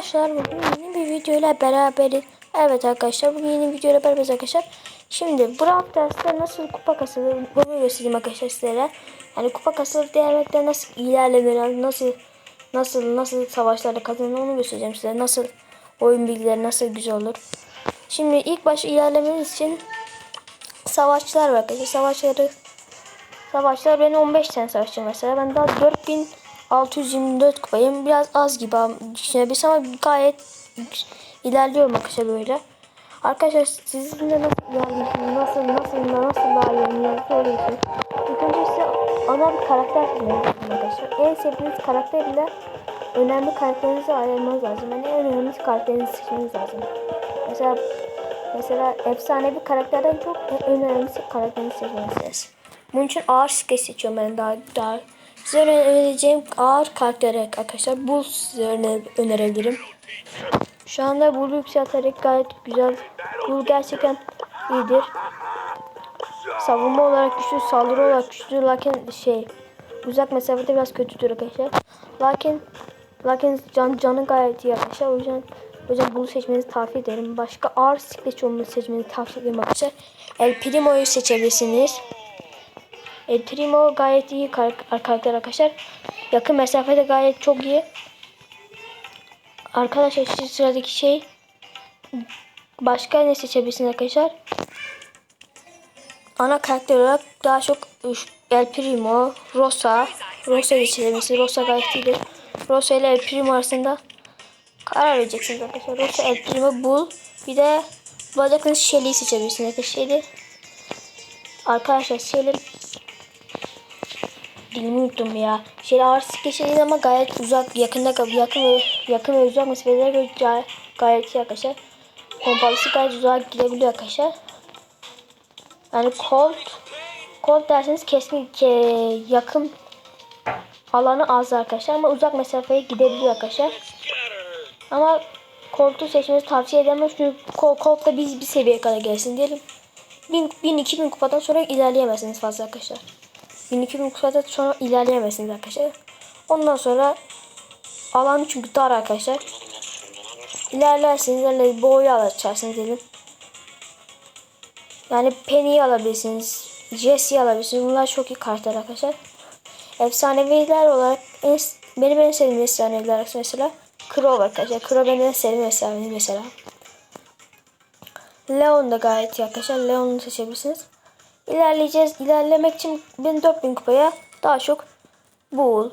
Arkadaşlar bugün yeni bir videoyla beraberiz. Evet arkadaşlar bugün yeni bir videoyla beraberiz arkadaşlar. Şimdi Brawl Stars'ta nasıl kupa kasılır bunu göstereyim arkadaşlar sizlere. Yani kupa kasılır diyemekte nasıl ilerlenir, nasıl nasıl nasıl savaşlarda kazanılır onu göstereceğim size. Nasıl oyun bilgileri nasıl güzel olur. Şimdi ilk başta ilerlemeniz için savaşçılar var arkadaşlar. Savaşları Savaşlar benim 15 tane savaşçım mesela. Ben daha 4624 kupayım. Biraz az gibi düşünebiliriz ama gayet ilerliyorum arkadaşlar böyle. Arkadaşlar sizin de nasıl ilerliyorsunuz? Nasıl nasıl nasıl iyi oynuyorsunuz? Söyleyeceğim. İlk önce size ana bir karakter seçmeniz arkadaşlar. En sevdiğiniz karakter ile önemli karakterinizi ayırmanız lazım. Yani en önemli karakterinizi seçmeniz lazım. Mesela mesela efsane bir karakterden çok önemli karakterini seçmeniz lazım. Bunun için ağır skeç seçiyorum ben daha daha. Size önereceğim ağır karakter arkadaşlar. Bull size öner önerebilirim. Şu anda Bull'u yükselterek gayet güzel. Bull gerçekten iyidir. Savunma olarak güçlü, saldırı olarak güçlü. Lakin şey uzak mesafede biraz kötüdür arkadaşlar. Lakin lakin can canı gayet iyi arkadaşlar. O yüzden o yüzden Bull'u seçmenizi tavsiye ederim. Başka ağır skeç olmanı seçmenizi tavsiye ederim arkadaşlar. El Primo'yu seçebilirsiniz. El Primo gayet iyi kar karakter arkadaşlar. Yakın mesafede gayet çok iyi. Arkadaşlar şu sıradaki şey başka ne seçebilirsiniz arkadaşlar? Ana karakter olarak daha çok El Primo, Rosa, Rosa'yı seçebilirsiniz. Rosa gayet iyidir. Rosa ile El Primo arasında karar vereceksiniz arkadaşlar. Rosa, El Primo, Bull. Bir de bulacaksanız Shelly'yi seçebilirsiniz arkadaşlar. Arkadaşlar Shelly dilimi unuttum ya. Şey ağır skeç ama gayet uzak, yakında yakın yakın ve uzak mesafelere gayet, iyi arkadaşlar. Pompalısı gayet uzak gidebiliyor arkadaşlar. Yani Colt Colt derseniz kesin ke, yakın alanı az arkadaşlar ama uzak mesafeye gidebiliyor arkadaşlar. Ama Colt'u seçmenizi tavsiye edemem çünkü Colt da biz bir seviyeye kadar gelsin diyelim. 1000-2000 kupadan sonra ilerleyemezsiniz fazla arkadaşlar. 1200 kupada sonra ilerleyemezsiniz arkadaşlar. Ondan sonra alan çünkü dar arkadaşlar. İlerlersiniz öyle boyu alacaksınız dedim. Yani Penny'yi alabilirsiniz. Jesse'yi alabilirsiniz. Bunlar çok iyi kartlar arkadaşlar. Efsaneviler olarak en, benim en sevdiğim efsaneviler mesela Crow arkadaşlar. Crow benim en sevdiğim efsanevi mesela. Leon da gayet iyi arkadaşlar. Leon'u seçebilirsiniz ilerleyeceğiz. İlerlemek için ben 4000 kupaya daha çok Bull,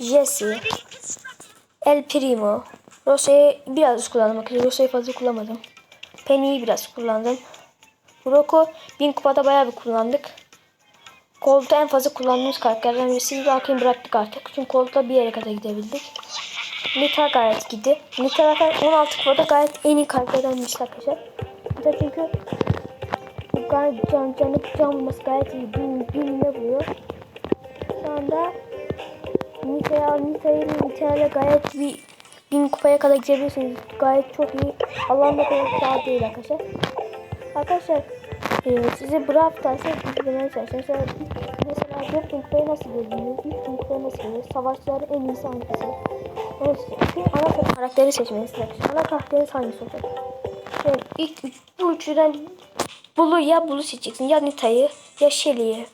Jesse, El Primo, Rosa'yı biraz kullanmak Rosa'yı fazla kullanmadım. Penny'yi biraz kullandım. Brock'u 1000 kupada bayağı bir kullandık. Colt'u en fazla kullandığımız karakterden birisi. Lakin bıraktık artık. Çünkü Colt'la bir yere kadar gidebildik. Nita gayet gitti. Nita zaten 16 kupada gayet en iyi karakterden birisi arkadaşlar. Nita çünkü gayet can canı can vurması gayet iyi. Bin, binle vuruyor. Şu anda Nita'ya Nita'yı Nita'yla gayet bir bin kupaya kadar gidebilirsiniz. Gayet çok iyi. Allah'ın da kadar daha değil arkadaşlar. Arkadaşlar e, size Brawl Stars'a bilgilerine çalışacağım. Mesela, mesela 4000 kupaya nasıl geldiniz? 3000 kupaya nasıl geldiniz? Savaşçıların en iyisi hangisi? Onu seçin. Ana karakteri seçmeniz arkadaşlar. Ana karakteriniz hangisi olacak? Yani ilk üç, bu üçüden Bulu ya Bulu seçeceksin ya Nita'yı ya Shelly'yi.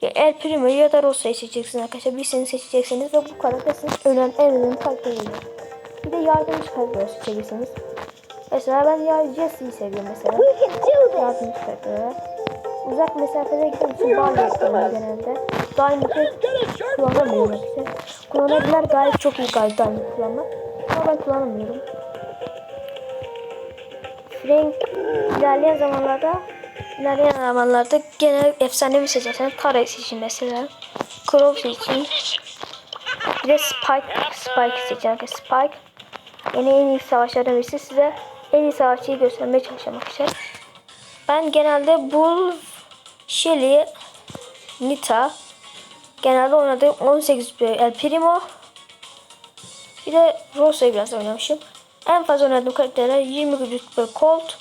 Ya El Primo'yu ya da Rosa'yı seçeceksin arkadaşlar. Birisini seçeceksiniz ve bu karakter sizin önemli, en önemli karakteriniz. Bir de yardımcı karakter seçeceksiniz. Mesela ben ya Jesse'yi seviyorum mesela. Yardımcı karakter. Uzak mesafede gittiğim için bağlı yapıyorum genelde. Diamond'ı kullanamıyorum işte. Kullanabilenler gayet çok iyi gayet Diamond kullanmak. Ama ben kullanamıyorum. Frank ilerleyen zamanlarda ilerleyen zamanlarda genel efsanevi seçersen Tara'yı seçin mesela. Crow seçin. Bir de Spike, Spike seçin. Spike yine en iyi savaşlardan birisi size en iyi savaşçıyı göstermeye çalışacağım arkadaşlar. Ben genelde Bull, Shelly, Nita genelde oynadığım 18 El Primo bir de Rosa'yı biraz oynamışım. En fazla oynadığım karakterler 20 güçlük Colt,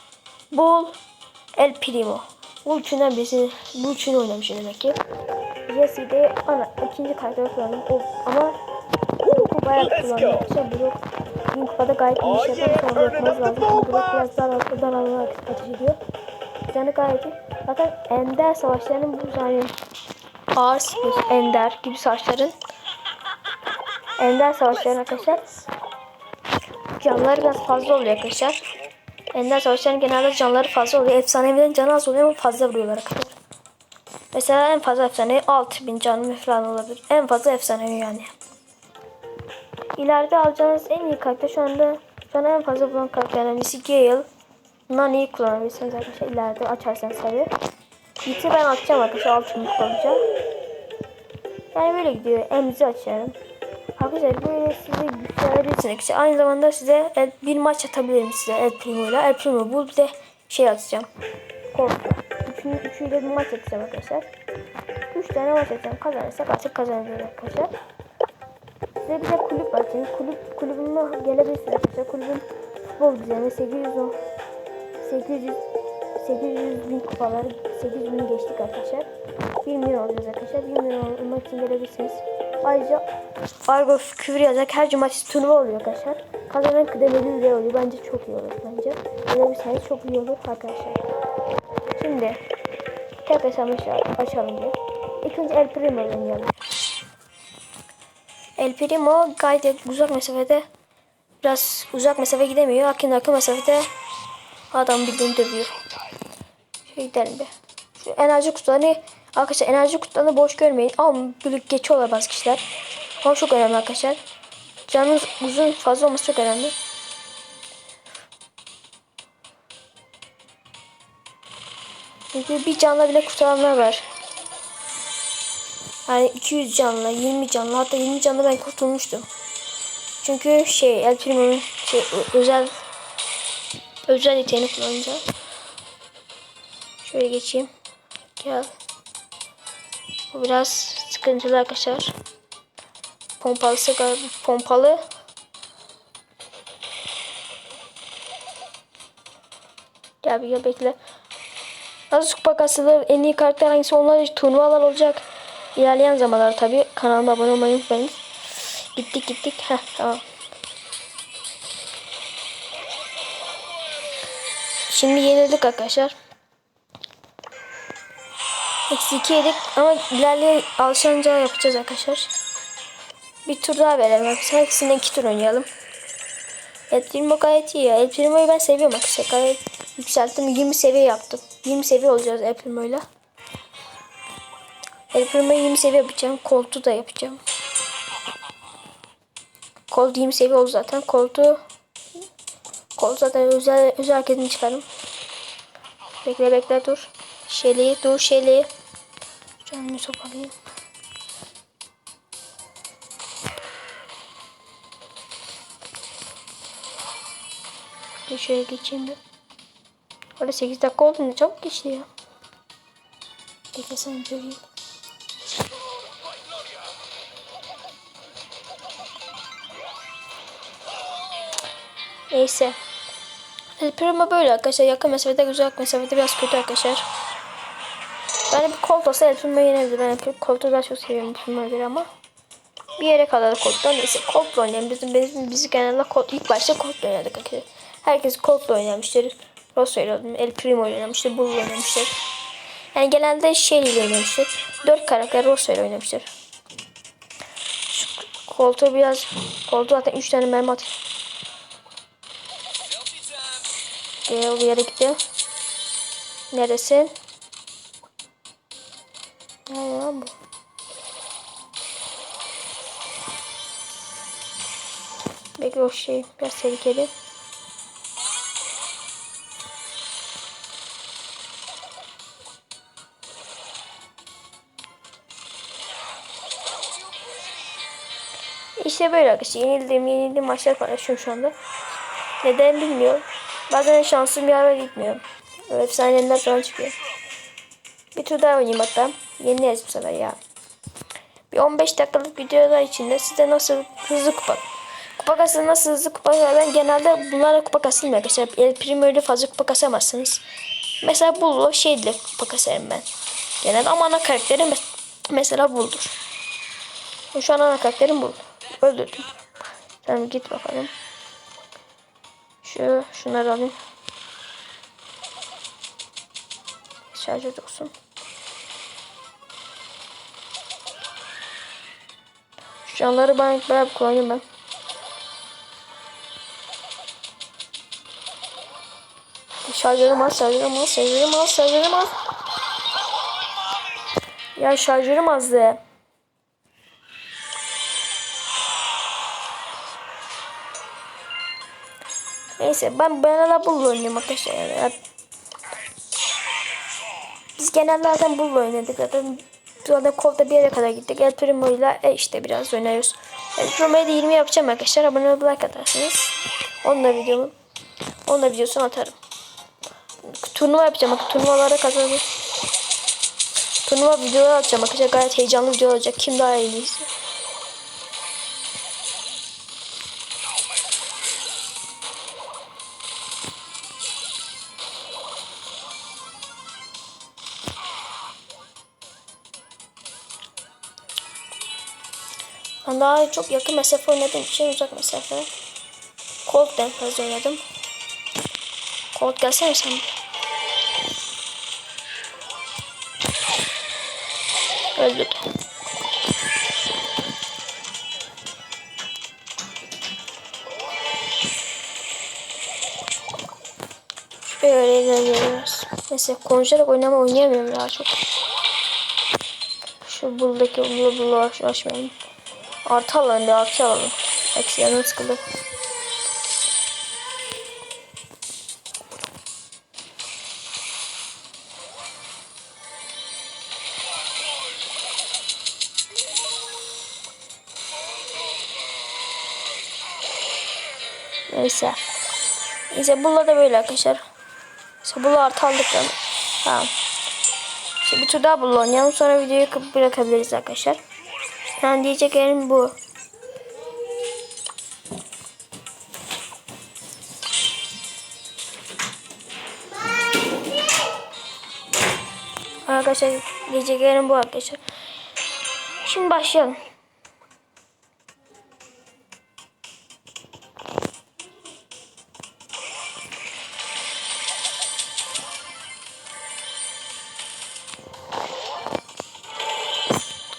Bull, El Primo. Bu üçünden birisi, bu üçünü oynamışım demek ki. Jesse de ana ikinci karakter kullandım. O, ama bu bayağı kullandım. İşte Brock bin kupada gayet iyi iş yapar. Sonra yapmamız lazım. Burak biraz dar, dar alana ateş ediyor. Yani gayet iyi. Zaten ender savaşlarının bu yani ağır sıkıyorsun ender gibi savaşların ender savaşların arkadaşlar canları biraz fazla oluyor arkadaşlar. Ender savaşların genelde canları fazla oluyor. Efsanevilerin canı az oluyor ama fazla vuruyorlar arkadaşlar. Mesela en fazla efsane 6000 canlı falan olabilir. En fazla efsanevi yani. İleride alacağınız en iyi karakter şu anda şu an en fazla bulan karakterlerden birisi Gale. Bundan iyi kullanabilirsiniz arkadaşlar. İleride açarsanız tabii. Yiğit'i ben atacağım arkadaşlar. 6000 alacağım. Yani böyle gidiyor. Emzi açarım. Arkadaşlar böyle size güçlenebilirsiniz. İşte aynı zamanda size el- bir maç atabilirim size El Primo'yla. El Primo bul bir de şey atacağım. Korku. Üçünü, üçüyle bir maç atacağım arkadaşlar. Üç tane maç atacağım. Kazanırsak artık kazanacağız arkadaşlar. Size bir de kulüp açayım. Kulüp, kulübüme gelebilirsiniz arkadaşlar. Kulübün futbol düzeni 810 800 800 bin kupaları 800 bin geçtik arkadaşlar. 1 milyon olacağız arkadaşlar. 1 milyon olmak için gelebilirsiniz. Ayrıca Argo küfür yazacak her cumartesi turnuva oluyor arkadaşlar. Kazanan kıdemeli üye oluyor. Bence çok iyi olur bence. Gelebilirseniz çok iyi olur arkadaşlar. Şimdi tek hesabı açalım diye. İlk önce El Primo oynayalım. El Primo gayet uzak mesafede biraz uzak mesafe gidemiyor. Yakın yakın mesafede adam bildiğini dövüyor. Şey gidelim bir. Şu enerji kutularını arkadaşlar enerji kutularını boş görmeyin. Ama böyle geçiyorlar bazı kişiler. Ama çok önemli arkadaşlar. Canınız uzun fazla olması çok önemli. Çünkü bir canla bile kurtaranlar var. Yani 200 canlı, 20 canlı hatta 20 canlı ben kurtulmuştum. Çünkü şey El Primo'nun şey, özel özel yeteneğini kullanacağım. Şöyle geçeyim. Gel. Bu biraz sıkıntılı arkadaşlar. Pompalı sigara, pompalı. Gel bir gel bekle. Nasıl kupa kasılır? En iyi karakter hangisi? Onlar turnuvalar olacak. İlerleyen zamanlar tabi. Kanalıma abone olmayı unutmayın. Gittik gittik. Heh tamam. Şimdi yenildik arkadaşlar. Eksi 2 yedik ama ilerleyen alışınca yapacağız arkadaşlar. Bir tur daha verelim arkadaşlar. Hepsinden iki tur oynayalım. El Primo gayet iyi ya. El ben seviyorum arkadaşlar. Gayet yükselttim. 20 seviye yaptım. 20 seviye olacağız El Primo'yla. El Primo'yu 20 seviye yapacağım. Koltu da yapacağım. Colt 20 seviye oldu zaten. Colt'u Colt zaten özel özel hareketini çıkarım. Bekle bekle dur. Şeli dur Şeli. Canımı toparlayayım. Bir şöyle geçeyim bir. Öyle 8 dakika oldu ne çabuk geçti ya. Bekle sen göreyim. Neyse. El Primo böyle arkadaşlar. Yakın mesafede uzak mesafede biraz kötü arkadaşlar. Ben bir Colt olsa El Primo'yu yenebilir. Ben Colt'u daha çok seviyorum Primo'ya göre ama. Bir yere kadar Colt'tan neyse Colt'la oynayalım. Bizim, bizim, biz genelde Colt, ilk başta Colt'la oynadık. Herkes Colt'la oynamıştır. Rosso ile. El Primo ile oynamıştır. Bull ile oynamıştır. Yani genelde Shelly ile oynamıştır. Dört karakter Rosso ile oynamıştır. Şu biraz... Colt'u zaten 3 tane mermi atıyor. Gel bir yere gidiyor. Neresin? Nerede lan bu? Bekle o şey biraz tehlikeli. İşte böyle arkadaşlar. Yenildiğim yenildiğim maçlar paylaşıyorum şu anda. Neden bilmiyorum. Bazen şansım yaver gitmiyor. Efsaneler falan çıkıyor. Bir tur daha oynayayım hatta. Yenileriz bu sefer ya. Bir 15 dakikalık videolar içinde size nasıl hızlı kupa kupa kasılır nasıl hızlı kupa ben genelde bunlarla kupa kasılmıyor arkadaşlar. El Primo'yla fazla kupa kasamazsınız. Mesela Bull'la şeyle kupa kasarım ben. Genelde ama ana karakterim mes- mesela Bull'dur. Şu an ana karakterim Bull. Öldürdüm. Tamam git bakalım. Şu şunları alayım. Şarjör olsun. Şu canları ben bayağı kullanıyorum ben. Şarjörüm az, şarjörüm az, şarjörüm az, şarjörüm az. Ya şarjörüm azdı. Neyse ben ben hala bulla oynuyorum arkadaşlar. Biz genelde zaten bulla oynadık zaten. Zaten kolda bir yere kadar gittik. El Primo e işte biraz oynuyoruz. El Primo'ya da 20 yapacağım arkadaşlar. Abone olup like atarsınız. Onunla videomu. Onunla videosunu atarım. Turnuva yapacağım. Bak turnuvalara kazanır. Turnuva videoları atacağım arkadaşlar. Gayet heyecanlı video olacak. Kim daha. Ben daha çok yakın mesafe oynadığım için uzak mesafe. Colt den fazla oynadım. Colt gelsene sen. Öldü. Böyle ilerliyoruz. Mesela konuşarak oynama oynayamıyorum daha çok. Şu buradaki bulu bulu aç açmayalım. Artı alalım bir artı alalım. Eksi yanım sıkıldı. Neyse. Neyse bunlar da böyle arkadaşlar. İşte bunu artı aldık yani. Tamam. Şimdi bir tur daha bununla oynayalım. Sonra videoyu bırakabiliriz arkadaşlar. Yani diyeceklerim bu. Arkadaşlar diyeceklerim bu arkadaşlar. Şimdi başlayalım.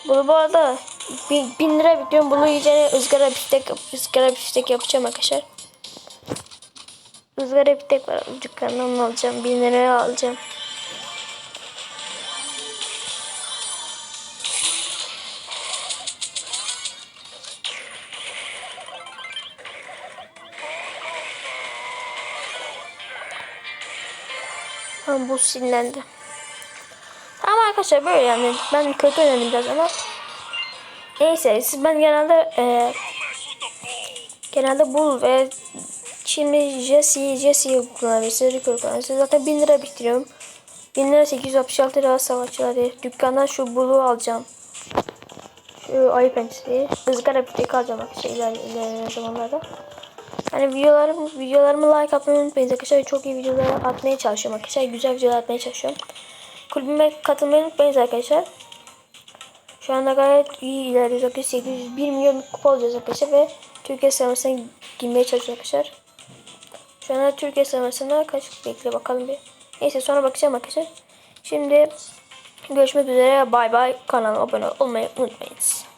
Bunu bu arada bin, bin lira bekliyorum. Bunu yiyeceğine ızgara biftek, ızgara biftek yapacağım arkadaşlar. Izgara biftek var dükkandan alacağım. Bin liraya alacağım. Bu sinirlendi. Tamam arkadaşlar böyle yani ben kötü oynadım biraz ama neyse siz ben genelde e, genelde bul ve şimdi Jesse Jesse'yi kullanabilirsiniz Rico'yu kullanabilirsiniz zaten 1000 lira biriktiriyorum 1000 lira 866 lira savaşçılar diye dükkandan şu bulu alacağım şu ayı pençesi ızgara bir tek alacağım arkadaşlar ilerleyen zamanlarda Hani videolarım, videolarımı like atmayı unutmayın arkadaşlar. Çok iyi videolar atmaya çalışıyorum arkadaşlar. Güzel videolar atmaya çalışıyorum. Kulübüme katılmayı unutmayın arkadaşlar. Şu anda gayet iyi ilerliyoruz arkadaşlar. 801 milyon kupa olacağız arkadaşlar ve Türkiye sıralamasına girmeye çalışıyoruz arkadaşlar. Şu anda Türkiye sıralamasına kaç bekle bakalım bir. Neyse sonra bakacağım arkadaşlar. Şimdi görüşmek üzere. Bay bay. Kanalıma abone olmayı unutmayınız.